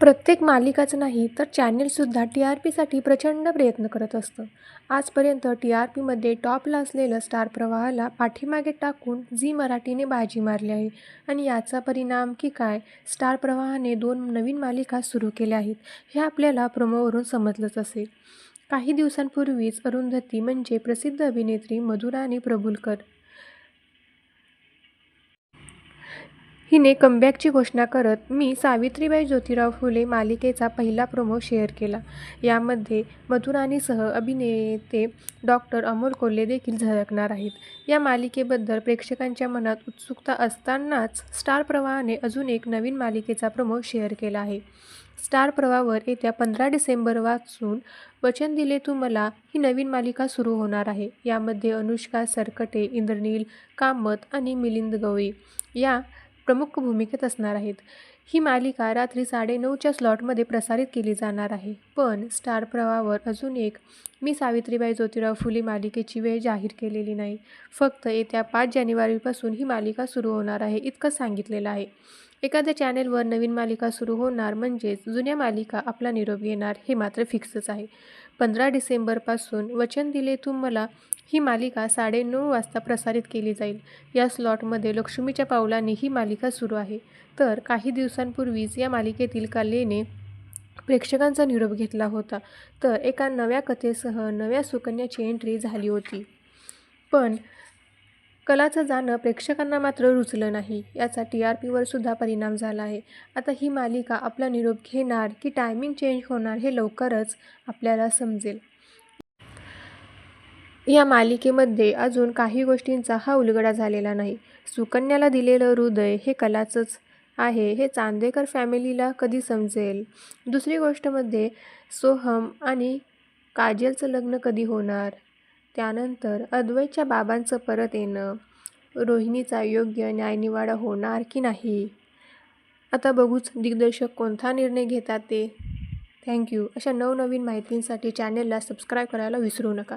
प्रत्येक मालिकाच नाही तर चॅनेलसुद्धा टी आर पीसाठी प्रचंड प्रयत्न करत असतं. आजपर्यंत टी आर पीमध्ये टॉपला असलेलं स्टार प्रवाहाला पाठीमागे टाकून झी मराठीने बाजी मारली आहे. आणि याचा परिणाम की काय? स्टार प्रवाहाने दोन नवीन मालिका सुरू केल्या आहेत. हे आपल्याला प्रोमोवरून समजलंच असेल. काही दिवसांपूर्वीच अरुंधती म्हणजे प्रसिद्ध अभिनेत्री मधुराणी प्रभुलकर. हिने कमबॅकची घोषणा करत मी सावित्रीबाई ज्योतिराव फुले मालिकेचा पहिला प्रोमो शेअर केला. यामध्ये मधुराणीसह अभिनेते डॉक्टर अमोल कोल्हे देखील झळकणार आहेत. या मालिकेबद्दल प्रेक्षकांच्या मनात उत्सुकता असतानाच स्टार प्रवाहाने अजून एक नवीन मालिकेचा प्रोमो शेअर केला आहे. स्टार प्रवाहावर येत्या पंधरा डिसेंबर वाचून वचन दिले तू मला ही नवीन मालिका सुरू होणार आहे. यामध्ये अनुष्का सरकटे इंद्रनील कामत आणि मिलिंद गवळी या प्रमुख भूमिकेत असणार आहेत. ही मालिका रात्री साडेनऊच्या स्लॉटमध्ये प्रसारित केली जाणार आहे. पण स्टार प्रवाहावर अजून एक मी सावित्रीबाई ज्योतिराव फुले मालिकेची वेळ जाहीर केलेली नाही. फक्त येत्या पाच जानेवारीपासून ही मालिका सुरू होणार आहे इतकं सांगितलेलं आहे. एखाद्या चॅनेलवर नवीन मालिका सुरू होणार म्हणजेच जुन्या मालिका आपला निरोप घेणार हे मात्र फिक्सच आहे. पंधरा डिसेंबरपासून वचन दिले तुम मला ही मालिका साडेनऊ वाजता प्रसारित केली जाईल. या स्लॉटमध्ये लक्ष्मीच्या पावलाने ही मालिका सुरू आहे. तर काही दिवसांपूर्वीच या मालिकेतील कलेने प्रेक्षकांचा निरोप घेतला होता. तर एका नव्या कथेसह नव्या सुकन्याची एंट्री झाली होती. पण कलाचं जाणं प्रेक्षकांना मात्र रुचलं नाही. याचा टी आर पीवर सुद्धा परिणाम झाला आहे. आता ही मालिका आपला निरोप घेणार की टायमिंग चेंज होणार हे लवकरच आपल्याला समजेल. या मालिकेमध्ये अजून काही गोष्टींचा हा उलगडा झालेला नाही. सुकन्याला दिलेलं हृदय हे कलाचंच आहे हे चांदेकर फॅमिलीला कधी समजेल? दुसरी गोष्टमध्ये म्हणजे सोहम आणि काजलचं लग्न कधी होणार? त्यानंतर अद्वैतच्या बाबांचं परत येणं? रोहिणीचा योग्य न्यायनिवाडा होणार की नाही? आता बघूच दिग्दर्शक कोणता निर्णय घेतात ते. थँक्यू. अशा नवनवीन माहितींसाठी चॅनेलला सबस्क्राईब करायला विसरू नका.